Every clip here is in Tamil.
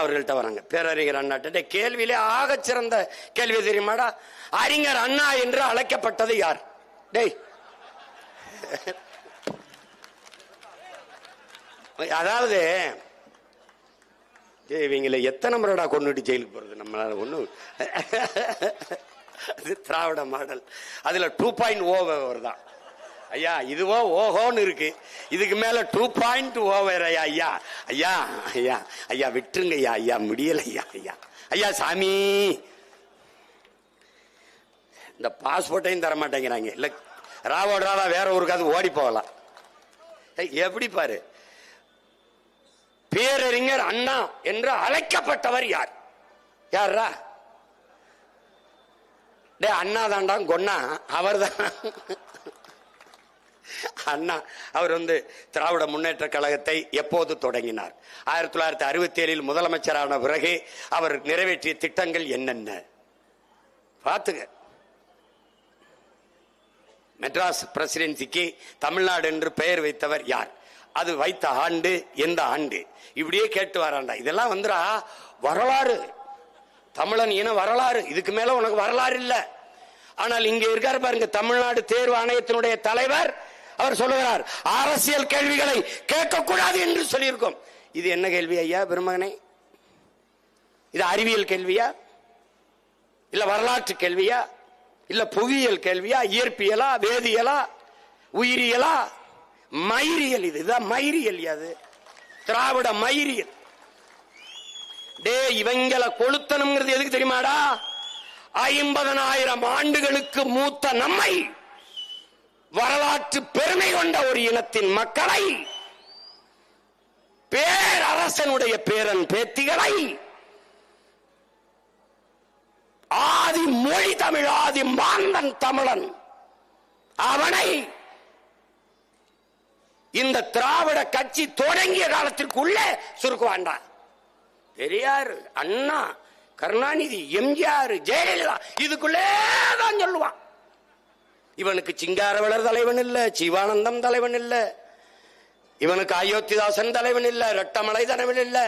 அவர்கள்ட்ட வராங்க பேரறிஞர் அண்ணாட்ட கேள்வியிலே ஆக சிறந்த கேள்வி தெரியுமாடா? அறிஞர் அண்ணா என்று அழைக்கப்பட்டது யார்? டேய். அதாவது டேய், இவங்களை எத்தனை முறைடா கொண்டுட்டு ஜெயிலுக்கு போறது? நம்மளால ஒண்ணும் அது திராவிட மாடல். அதுல டூ பாயிண்ட் ஓவர் தான். ஐயா இதுவோ ஓஹோன்னு இருக்கு. இதுக்கு மேல டூ பாயிண்ட் ஓவர் ஐயா ஐயா. ஐயா ஐயா ஐயா விட்டுருங்க ஐயா ஐயா முடியல ஐயா ஐயா. ஐயா சாமி. இந்த பாஸ்போர்ட்டையும் தர மாட்டேங்கிறாங்க. இல்ல ராவோட ராவா வேற ஊருக்காவது ஓடி போகலாம். எப்படி பாரு? பேரறிஞர் அண்ணா என்று அழைக்கப்பட்டவர் யார்? யாரா டே அண்ணா தாண்டா கொன்னா. அவர் தான் அண்ணா அவர் வந்து திராவிட முன்னேற்ற கழகத்தை எப்போது தொடங்கினார்? ஆயிரத்தி தொள்ளாயிரத்தி அறுபத்தி ஏழில் முதலமைச்சரான பிறகு அவர் நிறைவேற்றிய திட்டங்கள் என்னென்ன? பார்த்துங்க மெட்ராஸ் பிரசிடென்சிக்கு தமிழ்நாடு என்று பெயர் வைத்தவர் யார்? அது வைத்த ஆண்டு எந்த ஆண்டு? இப்படியே கேட்டு வராண்டா இதெல்லாம் வந்துடா. வரலாறு. தமிழன் இன வரலாறு. இதுக்கு மேல உனக்கு வரலாறு இல்ல. ஆனால் இங்க இருக்காரு பாருங்க தமிழ்நாடு தேர்வு ஆணையத்தினுடைய தலைவர் அவர் சொல்லுகிறார் அரசியல் கேள்விகளை கேட்கக்கூடாது என்று சொல்லியிருக்கோம். இது என்ன கேள்வி ஐயா பெருமகனே? இது அறிவியல் கேள்வியா? இல்ல வரலாற்று கேள்வியா? இல்ல புவியியல் கேள்வியா? இயற்பியலா? வேதியியலா? உயிரியலா? மயிரியல் இது. இதுதான் மயிரியல் அது. திராவிட மயிரியல். டே இவங்கள கொளுத்தணுங்கிறது எதுக்கு தெரியுமாடா? ஐம்பதனாயிரம் ஆண்டுகளுக்கு மூத்த நம்மை வரலாற்று பெருமை கொண்ட ஒரு இனத்தின் மக்களை பேரரசனுடைய பேரன் பேத்திகளை ஆதி மொழி தமிழ் ஆதி மாந்தன் தமிழன் அவனை இந்த திராவிட கட்சி தொடங்கிய காலத்திற்குள்ளே சுருக்குவாண்டா பெரியார் அண்ணா கருணாநிதி எம்ஜிஆர் ஜெயலலிதா இதுக்குள்ளே தான் சொல்லுவான். இவனுக்கு சிங்காரவளர் தலைவன் இல்ல சிவானந்தம் தலைவன் இல்ல இவனுக்கு அயோத்திதாசன் தலைவன் இல்ல ரெட்டமலை தலைவன் இல்ல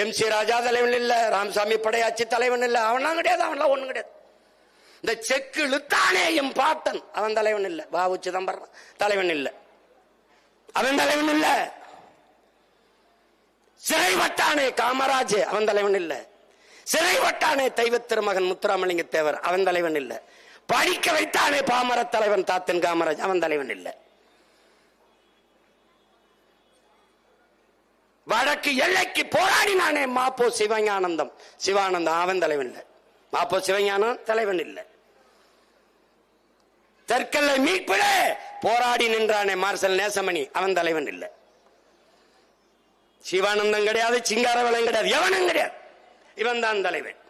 எம் சி ராஜா தலைவன் இல்ல ராமசாமி படையாச்சி தலைவன் இல்ல அவன்லாம் கிடையாது அவன்லாம் ஒண்ணும் கிடையாது. இந்த செக்கு இழுத்தானே எம் பாட்டன் அவன் தலைவன் இல்ல பாபு சிதம்பரம் தலைவன் இல்ல அவன் தலைவன் இல்ல சிறை வட்டானே காமராஜ் அவன் தலைவன் இல்ல சிறை வட்டானே தெய்வ திருமகன் முத்துராமலிங்க தேவர் அவன் தலைவன் இல்ல படிக்க வைத்தானே பாமர தலைவன் தாத்தன் காமராஜ். அவன் தலைவன் இல்ல. வடக்கு எல்லைக்கு போராடினானே மாப்போ சிவஞானந்தம். சிவானந்தம் அவன் தலைவன் இல்லை. மாப்போ சிவஞானம் தலைவன் இல்லை. தெற்கல்லை மீட்பிட போராடி நின்றானே மார்சல் நேசமணி. அவன் தலைவன் இல்ல. சிவானந்தம் கிடையாது சிங்காரவளம் கிடையாது எவனும் கிடையாது. இவன் தான் தலைவன்.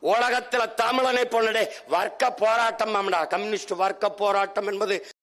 உலகத்தில் தமிழனை போனடே வர்க்க போராட்டம் கம்யூனிஸ்ட் வர்க்க போராட்டம் என்பது